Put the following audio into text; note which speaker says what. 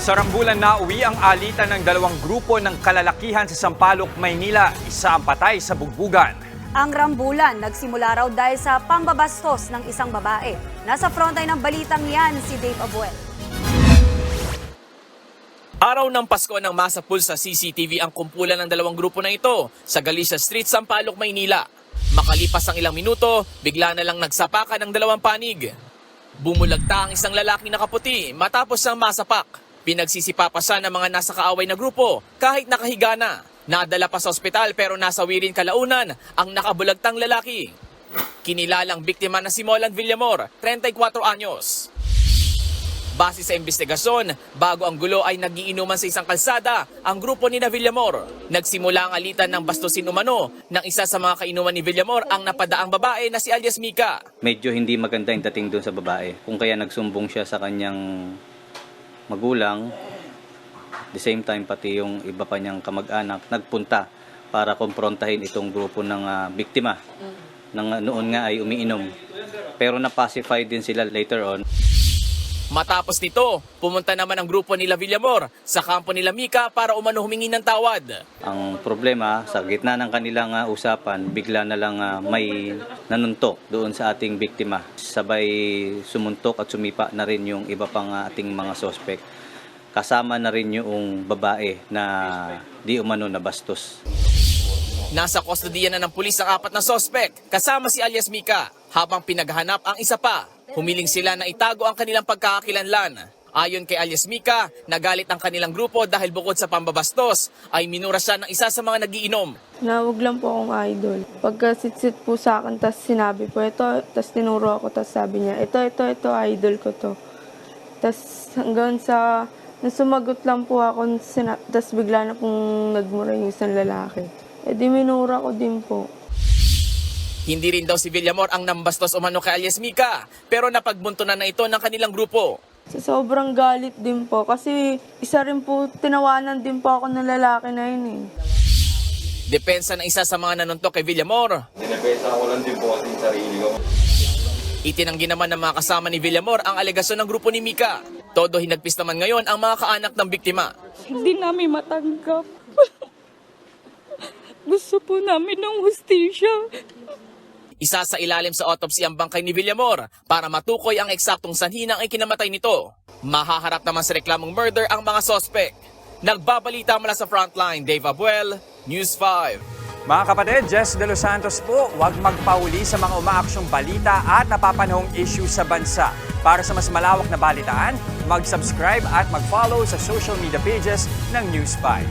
Speaker 1: Sa Rambulan na uwi ang alitan ng dalawang grupo ng kalalakihan sa Sampaloc, Maynila. Isa ang patay sa bugbugan.
Speaker 2: Ang rambulan nagsimula raw dahil sa pambabastos ng isang babae. Nasa frontline ng balitang yan si Dave Abuel.
Speaker 3: Araw ng Pasko ng masapul sa CCTV ang kumpulan ng dalawang grupo na ito sa Galicia Street, Sampaloc, Maynila. Makalipas ang ilang minuto, bigla na lang nagsapakan ng dalawang panig. Bumulagta ang isang lalaking nakaputi matapos ang masapak. Pinagsisipapasan ng mga nasa kaaway na grupo kahit nakahiga na. Nadala pa sa ospital pero nasa wirin kalaunan ang nakabulagtang lalaki. Kinilalang biktima na si Molan Villamor, 34 anyos. Base sa investigasyon, bago ang gulo ay nagiinuman sa isang kalsada ang grupo ni Villamor. Nagsimula ang alitan ng bastusin umano ng isa sa mga kainuman ni Villamor ang napadaang babae na si alias Mika.
Speaker 4: medyo hindi maganda yung dating doon sa babae. Kung kaya nagsumbong siya sa kanyang magulang, the same time pati yung iba pa niyang kamag-anak nagpunta para komprontahin itong grupo ng ah, biktima. Nang noon nga ay umiinom. Pero na-pacify din sila later on.
Speaker 3: Matapos nito, pumunta naman ang grupo nila Villamor sa kampo nila Mika para umano humingi ng tawad.
Speaker 4: Ang problema, sa gitna ng kanilang ah, usapan, bigla na lang ah, may nanuntok doon sa ating biktima. Sabay sumuntok at sumipa na rin yung iba pang ah, ating mga sospek. Kasama na rin yung babae na di umano na bastos.
Speaker 3: Nasa kustodiya na ng pulis ang apat na sospek kasama si alias Mika habang pinaghanap ang isa pa. Humiling sila na itago ang kanilang pagkakakilanlan. Ayon kay alias Mika, nagalit ang kanilang grupo dahil bukod sa pambabastos ay minura siya ng isa sa mga nagiinom.
Speaker 5: Nawag lang po akong idol. Pagka sit po sa akin, tas sinabi po, ito, tas tinuro ako, tas sabi niya, ito, ito, ito, idol ko to. Tas hanggang sa, nasumagot lang po ako, sina, tas bigla na pong nagmura yung isang lalaki. E di minura ko din po.
Speaker 3: Hindi rin daw si Villamor ang nambastos umano kay alias Mika, pero napagbuntunan na ito ng kanilang grupo.
Speaker 5: Sa sobrang galit din po, kasi isa rin po, tinawanan din po ako ng lalaki na yun eh.
Speaker 3: Depensa ng isa sa mga nanuntok kay Villamor.
Speaker 6: Dinepesa ko lang din po kasi yung sarili ko.
Speaker 3: Itinanggi naman ng mga kasama ni Villamor ang alegasyon ng grupo ni Mika. Todo hinagpis naman ngayon ang mga kaanak ng biktima.
Speaker 7: Hindi namin matanggap. Gusto po namin ng hustisya.
Speaker 3: Isa sa ilalim sa autopsy ang bangkay ni Villamor para matukoy ang eksaktong sanhi ng ikinamatay nito. Mahaharap naman sa reklamong murder ang mga sospek. Nagbabalita mula sa frontline, Dave Abuel, News 5.
Speaker 1: Mga kapatid, Jess De Los Santos po, huwag magpauli sa mga umaaksyong balita at napapanahong issue sa bansa. Para sa mas malawak na balitaan, mag-subscribe at mag-follow sa social media pages ng News 5.